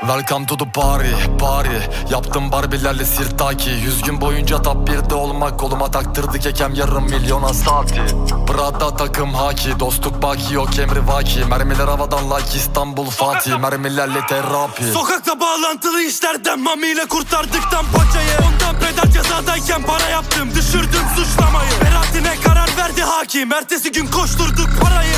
Welcome to the party, party. Yaptım barbilerle sirtaki. Yüz gün boyunca top birde olmak. Koluma taktırdı kekem yarım milyona saati Prada takım haki. Dostluk baki yok emri vaki. Mermiler havadan like İstanbul Fatih. Mermilerle terapi. Sokakta bağlantılı işlerden Mamiyle kurtardıktan paçayı. Ondan pedal cezadayken para yaptım Düşürdüm suçlamayı. Beraatine karar verdi hakim. Ertesi gün koşturduk parayı.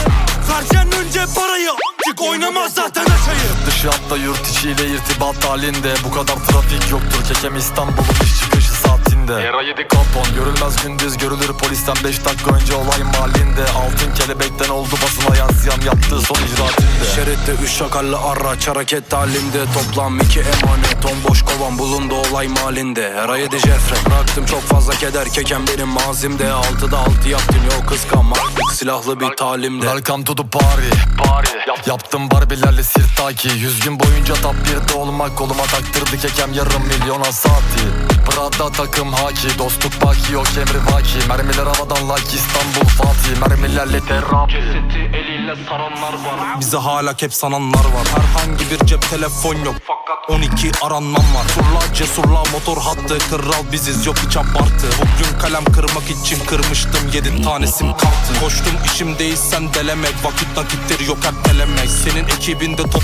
Vereceksin önce parayı Çık oynamaz zaten aşayı Dışı hatta yurt içiyle irtibat halinde. Bu kadar trafik yoktur. Kekem İstanbul'un iş çıkışı saatinde. Era 7 kapon görülmez gündüz görülür polisten 5 dakika önce olay mahallinde. Altın kelebekten oldu basına yansıyan yaptığı son icraatinde. Şeritte üç şakallı araç hareket halinde Toplam iki emanet on boş kovan bulundu olay mahallinde Her ay Jeffrey bıraktım çok fazla keder. Keken benim mazimde Altıda altı yaptım. Yok kıskanmaklık silahlı bir talimde. Welcome to the party, party. Yap- Yaptım barbilerle sirtaki. Yüz gün boyunca top birde olmak Koluma taktırdı kekem yarım milyona saati Prada takım haki Dostluk baki yok emri vaki. Mermiler havadan like İstanbul Fatih. Mermilerle terapi eliyle saranlar var. Bize hala hep sananlar var. Herhangi bir cep telefon yok. Fakat 12 aranmam var. Surla cesurla motor hattı. Kral biziz yok hiç abartı. Bugün kalem kırmak için kırmıştım. Yedi tanesim kalktı Koştum işim değilsen delemek Vakit nakittir yok hep elemek Senin ekibinde top